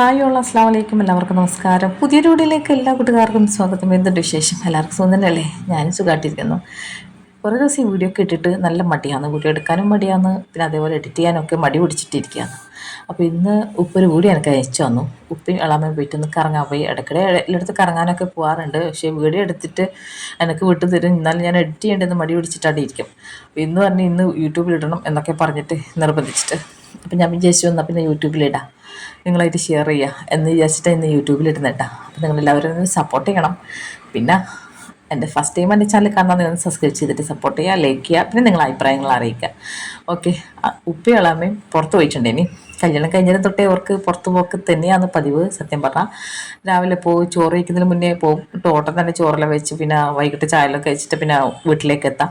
Hi ഉള്ള അസ്ലാം വലൈക്കും എല്ലാവർക്കും നമസ്കാരം. പുതിയ വീഡിയോയിലേക്ക് എല്ലാ കൂട്ടുകാർക്കും സ്വാഗതം. എന്തുണ്ട് വിശേഷം? എല്ലാവർക്കും സുന്ദരല്ലേ ഞാനും സുഖമായിട്ടിരിക്കുന്നു കുറേ ദിവസം ഈ വീഡിയോ ഒക്കെ ഇട്ടിട്ട് നല്ല മടിയാണ്. വീഡിയോ എടുക്കാനും മടിയാണ്. പിന്നെ അതേപോലെ എഡിറ്റ് ചെയ്യാനൊക്കെ മടി പിടിച്ചിട്ടിരിക്കുകയാണ്. അപ്പോൾ ഇന്ന് ഉപ്പൊരു വീഡിയോ എനിക്ക് അയച്ചു വന്നു ഉപ്പി ഇളാമയും ഒന്ന് കറങ്ങാൻ പോയി. ഇടയ്ക്കിടെ എല്ലായിടത്ത് കറങ്ങാനൊക്കെ പോകാറുണ്ട് പക്ഷേ വീഡിയോ എടുത്തിട്ട് എനിക്ക് വിട്ടു തരും. എന്നാലും ഞാൻ എഡിറ്റ് ചെയ്യേണ്ടതെന്ന് മടി പിടിച്ചിട്ടാണ് ഇരിക്കും. അപ്പോൾ ഇന്ന് പറഞ്ഞ് ഇന്ന് യൂട്യൂബിൽ ഇടണം എന്നൊക്കെ പറഞ്ഞിട്ട് നിർബന്ധിച്ചിട്ട്. അപ്പം ഞാൻ വിചാരിച്ചു വന്നാൽ പിന്നെ യൂട്യൂബിലിടാം നിങ്ങളായിട്ട് ഷെയർ ചെയ്യുക എന്ന് വിചാരിച്ചിട്ട് ഇന്ന് യൂട്യൂബിൽ കേട്ടോ അപ്പോൾ നിങ്ങളെല്ലാവരും സപ്പോർട്ട് ചെയ്യണം. പിന്നെ എന്റെ ഫസ്റ്റ് ടൈം എന്റെ ചാനൽ കാണാൻ നിങ്ങൾ സബ്സ്ക്രൈബ് ചെയ്തിട്ട് സപ്പോർട്ട് ചെയ്യുക ലൈക്ക് ചെയ്യുക പിന്നെ നിങ്ങളെ അഭിപ്രായങ്ങൾ അറിയിക്കുക ഓക്കെ ഉപ്പി ഇളാമയും പുറത്ത് പോയിട്ടുണ്ട് ഇനി. കല്യാണം കഴിഞ്ഞതിന് തൊട്ടേ അവർക്ക് പുറത്ത് പോക്ക് തന്നെയാണ് പതിവ് സത്യം പറഞ്ഞാൽ രാവിലെ പോയി ചോറ് കഴിക്കുന്നതിന് മുന്നേ പോകും ടോട്ടം തന്നെ ചോറെല്ലാം വെച്ച് പിന്നെ വൈകിട്ട് ചായയെല്ലാം വെച്ചിട്ട് പിന്നെ വീട്ടിലേക്ക് എത്താം.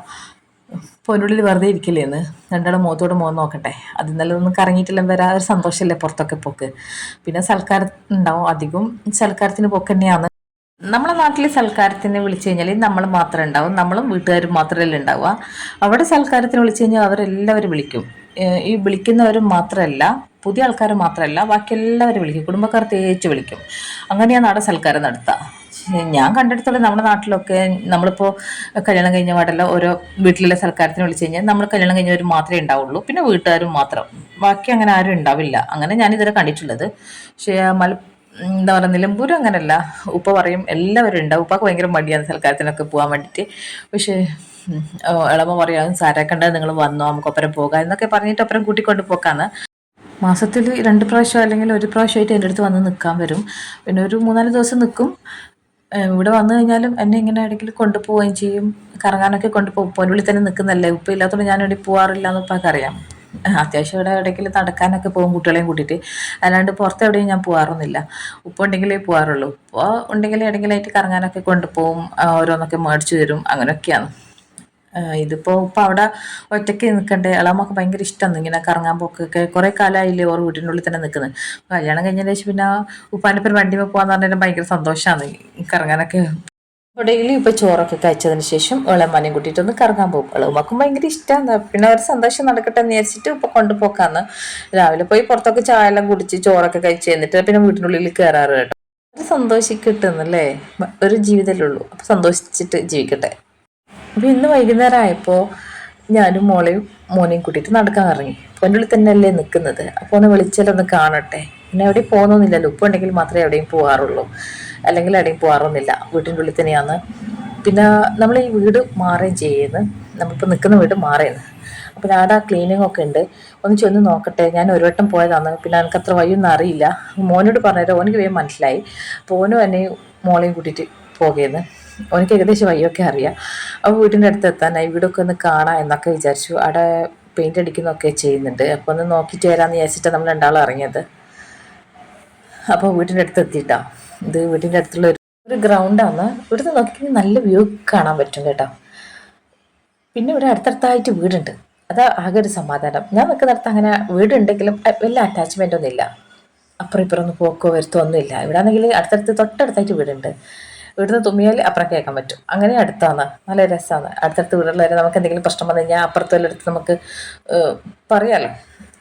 പൊന്നുള്ളിൽ വെറുതെ ഇരിക്കില്ലേന്ന്? രണ്ടാളും മുഖത്തോട് മുഖം നോക്കട്ടെ. അത് ഇന്നലെ ഒന്നും കറങ്ങിയിട്ടില്ല. വരാ ഒരു സന്തോഷമല്ലേ പുറത്തൊക്കെ പോക്ക്? പിന്നെ സൽക്കാരം ഉണ്ടാവും അധികം. സൽക്കാരത്തിന് പോക്ക് തന്നെയാണ്. നമ്മളെ നാട്ടിൽ സൽക്കാരത്തിന് വിളിച്ചു കഴിഞ്ഞാൽ നമ്മൾ മാത്രമേ ഉണ്ടാവും. നമ്മളും വീട്ടുകാരും മാത്രമല്ല ഉണ്ടാവുക. അവിടെ സൽക്കാരത്തിന് വിളിച്ചു കഴിഞ്ഞാൽ അവരെല്ലാവരും വിളിക്കും. ഈ വിളിക്കുന്നവർ മാത്രമല്ല പുതിയ ആൾക്കാർ മാത്രമല്ല ബാക്കി എല്ലാവരും വിളിക്കും. കുടുംബക്കാർ തേച്ച് വിളിക്കും. അങ്ങനെയാണ് അവിടെ സൽക്കാരം നടത്തുക ഞാൻ കണ്ടെടുത്തോളം നമ്മുടെ നാട്ടിലൊക്കെ നമ്മളിപ്പോൾ കല്യാണം കഴിഞ്ഞ പാടല്ല ഓരോ വീട്ടിലെ സൽക്കാരത്തിന് വിളിച്ചു കഴിഞ്ഞാൽ നമ്മൾ കല്യാണം കഴിഞ്ഞവർ മാത്രമേ ഉണ്ടാവുള്ളൂ. പിന്നെ വീട്ടുകാരും മാത്രം. ബാക്കി അങ്ങനെ ആരും ഉണ്ടാവില്ല. അങ്ങനെ ഞാൻ ഇതുവരെ കണ്ടിട്ടുള്ളത്. പക്ഷേ മല എന്താ പറയുക നിലമ്പൂരും അങ്ങനല്ല. ഉപ്പ പറയും എല്ലാവരും ഉണ്ടാവും. ഉപ്പാക്ക് ഭയങ്കര മടിയാണ് സൽക്കാരത്തിനൊക്കെ പോകാൻ വേണ്ടിയിട്ട്. പക്ഷേ ഇളമ പറയാം സാരക്കണ്ട നിങ്ങൾ വന്നോ നമുക്കൊപ്പരം പോകാം എന്നൊക്കെ പറഞ്ഞിട്ട് ഒപ്പരം കൂട്ടിക്കൊണ്ട് പോക്കാന്ന്. മാസത്തിൽ രണ്ട് പ്രാവശ്യം അല്ലെങ്കിൽ ഒരു പ്രാവശ്യമായിട്ട് എന്റെ അടുത്ത് വന്ന് നിൽക്കാൻ വരും. പിന്നെ ഒരു മൂന്നാൽ ദിവസം നിൽക്കും. ഇവിടെ വന്നു കഴിഞ്ഞാലും എന്നെ ഇങ്ങനെ ഇടയ്ക്കിൽ കൊണ്ടുപോവുകയും ചെയ്യും. കറങ്ങാനൊക്കെ കൊണ്ടുപോകും. പൊന്നുള്ളിൽ തന്നെ നിൽക്കുന്നല്ലേ? ഉപ്പ് ഇല്ലാത്തതുകൊണ്ട് ഞാൻ ഇവിടെ പോകാറില്ല എന്ന് ഉപ്പാക്ക് അറിയാം. അത്യാവശ്യം ഇവിടെ ഇടയ്ക്കിൽ നടക്കാനൊക്കെ പോകും കുട്ടികളെയും കൂട്ടിയിട്ട്. അല്ലാണ്ട് പുറത്ത് എവിടെയും ഞാൻ പോകാറൊന്നുമില്ല ഉപ്പ് ഉണ്ടെങ്കിലേ പോകാറുള്ളൂ ഉപ്പ ഉണ്ടെങ്കിൽ എവിടെയെങ്കിലായിട്ട് കറങ്ങാനൊക്കെ കൊണ്ടുപോകും. ഓരോന്നൊക്കെ മേടിച്ചു തരും. അങ്ങനെയൊക്കെയാണ്. ഇതിപ്പോ ഇപ്പൊ അവിടെ ഒറ്റയ്ക്ക് നിൽക്കണ്ടേ അളാമൊക്കെ ഭയങ്കര ഇഷ്ടമാണ് ഇങ്ങനെ കറങ്ങാൻ പോക്കൊക്കെ. കുറെ കാലമായില്ലേ ഓർ ഉള്ളിൽ തന്നെ നിൽക്കുന്നത് കല്യാണം കഴിഞ്ഞതിന് ശേഷം പിന്നെ ഉപ്പാനിപ്പം വണ്ടി പോകാന്ന് പറഞ്ഞാലും ഭയങ്കര സന്തോഷമാണ് കറങ്ങാനൊക്കെ. ഡെയിലി ഇപ്പൊ ചോറൊക്കെ കഴിച്ചതിന് ശേഷം ഇളമാനെയും കൂട്ടിയിട്ട് ഒന്ന് കറങ്ങാൻ പോകും. ഇളവുമാക്കും ഭയങ്കര ഇഷ്ടമാണ് പിന്നെ ഒരു സന്തോഷം നടക്കട്ടെ എന്ന് വിചാരിച്ചിട്ട് ഇപ്പൊ കൊണ്ടുപോക്കാന്ന് രാവിലെ പോയി പുറത്തൊക്കെ ചായ എല്ലാം കുടിച്ച് ചോറൊക്കെ കഴിച്ച് എന്നിട്ട് പിന്നെ വീട്ടിനുള്ളിൽ കയറാറ് കേട്ടോ. സന്തോഷിക്കിട്ടുന്നല്ലേ ഒരു ജീവിതമല്ലേ ഉള്ളൂ. അപ്പൊ സന്തോഷിച്ചിട്ട് ജീവിക്കട്ടെ. അപ്പൊ ഇന്ന് വൈകുന്നേരം ആയപ്പോൾ ഞാനും മോളെയും മോനെയും കൂട്ടിയിട്ട് നടക്കാൻ ഇറങ്ങി. എന്റെ ഉള്ളിൽ തന്നെ അല്ലേ നിൽക്കുന്നത് അപ്പോൾ ഒന്ന് വിളിച്ചാലൊന്ന് കാണട്ടെ. പിന്നെ എവിടെയും പോകുന്നൊന്നുമില്ലല്ലോ. ഉപ്പ് ഉണ്ടെങ്കിൽ മാത്രമേ എവിടെയും പോകാറുള്ളൂ. അല്ലെങ്കിൽ എവിടെയും പോകാറൊന്നുമില്ല. വീട്ടിന്റെ ഉള്ളിൽ തന്നെയാണ്. പിന്നെ നമ്മൾ ഈ വീട് മാറുകയും ചെയ്യുന്നത് നമ്മളിപ്പോൾ നിൽക്കുന്ന വീട് മാറിയെന്ന് അപ്പോൾ ആ ക്ലീനിങ് ഒക്കെ ഉണ്ട്. ഒന്ന് ചെന്ന് നോക്കട്ടെ. ഞാൻ ഒരു വട്ടം പോയതാണ്. പിന്നെ എനിക്ക് അത്ര വഴിയൊന്നും അറിയില്ല. മോനോട് പറഞ്ഞത് ഓനിക്ക് വേഗം മനസ്സിലായി. അപ്പോൾ ഓനും എന്നെ മോളെയും കൂട്ടിയിട്ട് പോകുന്നു ഓനിക്ക് ഏകദേശം വഴിയൊക്കെ അറിയാം. അപ്പോൾ വീടിന്റെ അടുത്ത് എത്താനായി വീടൊക്കെ ഒന്ന് കാണാം എന്നൊക്കെ വിചാരിച്ചു. അവിടെ പെയിന്റ് അടിക്കുന്നൊക്കെ ചെയ്യുന്നുണ്ട്. അപ്പോൾ ഒന്ന് നോക്കിയിട്ട് വരാമെന്ന് വിചാരിച്ചിട്ട് നമ്മൾ രണ്ടാളും ഇറങ്ങിയത്. അപ്പോൾ വീടിന്റെ അടുത്ത് എത്തിയിട്ടാ. ഇത് വീടിന്റെ അടുത്തുള്ള ഒരു ഒരു ഗ്രൗണ്ടാണ് ഇവിടുന്ന് നോക്കി നല്ല വ്യൂ കാണാൻ പറ്റും കേട്ടോ. പിന്നെ ഇവിടെ അടുത്തടുത്തായിട്ട് വീടുണ്ട്. അത് ആകെ ഒരു സമാധാനം. ഞാൻ നിൽക്കുന്നിടത്ത് അങ്ങനെ വീടുണ്ടെങ്കിലും വലിയ അറ്റാച്ച്മെന്റ് ഒന്നുമില്ല. അപ്പുറം ഇപ്പുറം ഒന്നും പോക്കോ വരുത്തോ ഒന്നുമില്ല. ഇവിടെ ആണെങ്കിൽ അടുത്തടുത്ത് തൊട്ടടുത്തായിട്ട് വീടുണ്ട്. ഇവിടുന്ന് തുമ്മിയാൽ അപ്പുറം കേൾക്കാൻ പറ്റും. അങ്ങനെ അടുത്താണ്. നല്ല രസമാണ് അടുത്തടുത്ത് വീടുള്ളവരെ നമുക്ക് എന്തെങ്കിലും പ്രശ്നം വന്നു കഴിഞ്ഞാൽ അപ്പുറത്ത് വല്ലടുത്ത് നമുക്ക് പറയാമല്ലോ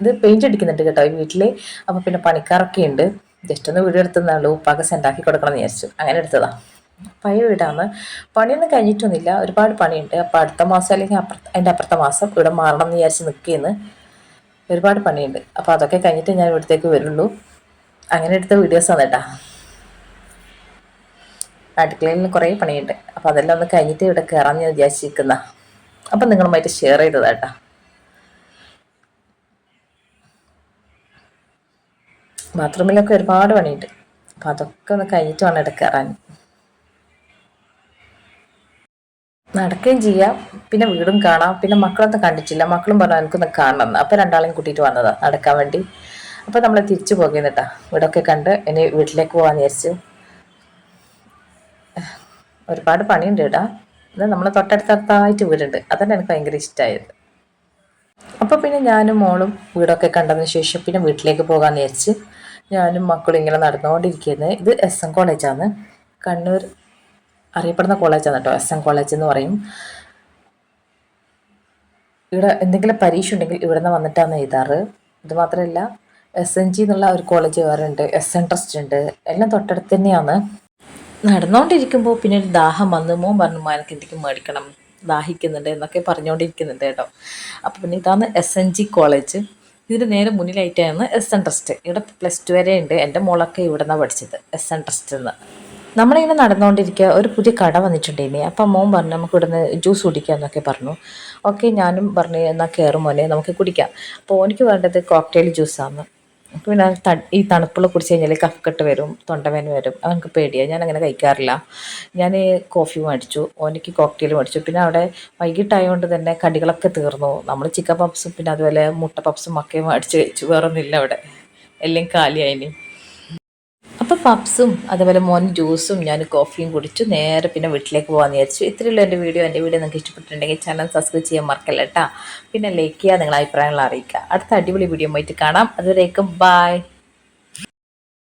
ഇത് പെയിന്റ് അടിക്കുന്നുണ്ട് കേട്ടോ ഈ വീട്ടിൽ അപ്പോൾ പിന്നെ പണിക്കാരൊക്കെ ഉണ്ട്. ജസ്റ്റ് ഒന്ന് വീട് എടുത്തുന്നുള്ളൂ ഉപ്പാക്ക് സെൻഡാക്കി കൊടുക്കണം എന്ന് വിചാരിച്ചു. അങ്ങനെ എടുത്തതാ. പഴയ വീടാണ്. പണിയൊന്നും കഴിഞ്ഞിട്ടൊന്നുമില്ല. ഒരുപാട് പണിയുണ്ട്. അപ്പോൾ അടുത്ത മാസം അല്ലെങ്കിൽ അപ്പുറത്ത് അതിന്റെ അപ്പുറത്തെ മാസം ഇവിടെ മാറണം എന്ന് വിചാരിച്ച് നിൽക്കുകയെന്ന് ഒരുപാട് പണിയുണ്ട്. അപ്പോൾ അതൊക്കെ കഴിഞ്ഞിട്ട് ഞാൻ ഇവിടത്തേക്ക് വരുള്ളൂ. അങ്ങനെ എടുത്ത വീഡിയോസാണ് കേട്ടാ. അടുക്കളയിൽ കുറേ പണിയുണ്ട്. അപ്പോൾ അതെല്ലാം ഒന്ന് കഴിഞ്ഞിട്ട് ഇവിടെ കയറാമെന്ന് വിചാരിച്ചിരിക്കുന്ന. അപ്പം നിങ്ങളുമായിട്ട് ഷെയർ ചെയ്തതാണ് കേട്ടോ ബാത്റൂമിലൊക്കെ ഒരുപാട് പണിയുണ്ട്. അപ്പം അതൊക്കെ ഒന്ന് കഴിഞ്ഞിട്ട് വേണം ഇവിടെ കയറാൻ നടക്കുകയും ചെയ്യാം. പിന്നെ വീടും കാണാം. പിന്നെ മക്കളൊന്നും കണ്ടിട്ടില്ല. മക്കളും പറഞ്ഞു എനിക്കൊന്ന് കാണണം. എന്ന് അപ്പം രണ്ടാളെയും കൂട്ടിയിട്ട് വന്നതാണ് നടക്കാൻ വേണ്ടി. അപ്പം നമ്മൾ തിരിച്ചു പോകുന്നിട്ടാ വീടൊക്കെ കണ്ട് ഇനി വീട്ടിലേക്ക് പോകാമെന്ന് വിചാരിച്ചു. ഒരുപാട് പണിയുണ്ട് ഇടാ ഇത് നമ്മളെ തൊട്ടടുത്തടുത്തായിട്ട് വീടുണ്ട്. അതന്നെ എനിക്ക് ഭയങ്കര ഇഷ്ടമായത് അപ്പോൾ പിന്നെ ഞാനും മോളും വീടൊക്കെ കണ്ടതിന് ശേഷം പിന്നെ വീട്ടിലേക്ക് പോകാമെന്ന് വിചാരിച്ച് ഞാനും മക്കളും ഇങ്ങനെ നടന്നുകൊണ്ടിരിക്കുന്നത് ഇത് എസ് എം കോളേജാണ് കണ്ണൂർ അറിയപ്പെടുന്ന കോളേജാണ് കേട്ടോ. എസ് എം കോളേജ് എന്ന് പറയും. ഇവിടെ എന്തെങ്കിലും പരീക്ഷ ഉണ്ടെങ്കിൽ ഇവിടെ നിന്ന് വന്നിട്ടാണ് എഴുതാറ്. ഇത് മാത്രമല്ല എസ് എൻ ജി എന്നുള്ള ഒരു കോളേജ് വേറെ ഉണ്ട്. എസ് എൻ ട്രസ്റ്റ് ഉണ്ട്. എല്ലാം തൊട്ടടുത്ത് തന്നെയാണ്. നടന്നുകൊണ്ടിരിക്കുമ്പോൾ പിന്നെ ഒരു ദാഹം വന്ന് മോൻ പറഞ്ഞു മോൻ എനിക്ക് എന്തെങ്കിലും മേടിക്കണം ദാഹിക്കുന്നുണ്ട് എന്നൊക്കെ പറഞ്ഞുകൊണ്ടിരിക്കുന്നുണ്ട് കേട്ടോ. അപ്പോൾ പിന്നെ ഇതാണ് എസ് എൻ ജി കോളേജ് ഇതിന് നേരെ മുന്നിലായിട്ടാണ് എസ് എൻ ട്രസ്റ്റ് ഇവിടെ പ്ലസ് ടു വരെ ഉണ്ട്. എന്റെ മോളൊക്കെ ഇവിടെ നിന്നാണ് പഠിച്ചത് എസ് എൻ ട്രസ്റ്റിൽ നിന്ന് നമ്മളിങ്ങനെ നടന്നുകൊണ്ടിരിക്കുക ഒരു പുതിയ കട വന്നിട്ടുണ്ടേനി അപ്പം മോൻ പറഞ്ഞു നമുക്ക് ഇവിടുന്ന് ജ്യൂസ് കുടിക്കാം എന്നൊക്കെ പറഞ്ഞു. ഓക്കെ ഞാനും പറഞ്ഞു എന്നാൽ കയറും മോനെ നമുക്ക് കുടിക്കാം. അപ്പോൾ എനിക്ക് വേണ്ടത് കോക്ടെയിൽ ജ്യൂസാണ് പിന്നെ ഈ തണുപ്പുള്ള കുടിച്ച് കഴിഞ്ഞാൽ കഫക്കെട്ട് വരും തൊണ്ടവേന വരും. അവനക്ക് പേടിയാണ് ഞാൻ അങ്ങനെ കഴിക്കാറില്ല. ഞാൻ കോഫി മേടിച്ചു. ഓനയ്ക്ക് കോക്ടെയിൽ മേടിച്ചു. പിന്നെ അവിടെ വൈകിട്ടായതുകൊണ്ട് തന്നെ കടികളൊക്കെ തീർന്നു. നമ്മൾ ചിക്കൻ പപ്സും പിന്നെ അതുപോലെ മുട്ട പപ്സും ഒക്കെ മേടിച്ച് കഴിച്ചു. വേറൊന്നുമില്ല അവിടെ. എല്ലാം കാലിയായിനി. പപ്സും അതുപോലെ മോൻ ജ്യൂസും ഞാൻ കോഫിയും കുടിച്ചു. നേരെ പിന്നെ വീട്ടിലേക്ക് പോകാമെന്ന് വിചാരിച്ചു. ഇത്രയുള്ള എന്റെ വീഡിയോ. എന്റെ വീഡിയോ നിങ്ങൾക്ക് ഇഷ്ടപ്പെട്ടിട്ടുണ്ടെങ്കിൽ ചാനൽ സബ്സ്ക്രൈബ് ചെയ്യാൻ മറക്കല്ല കേട്ടോ. പിന്നെ ലൈക്ക് ചെയ്യുക നിങ്ങളുടെ അഭിപ്രായങ്ങൾ അറിയിക്കുക. അടുത്ത അടിപൊളി വീഡിയോ ആയിട്ട് കാണാം. അതുവരേക്കും ബായ്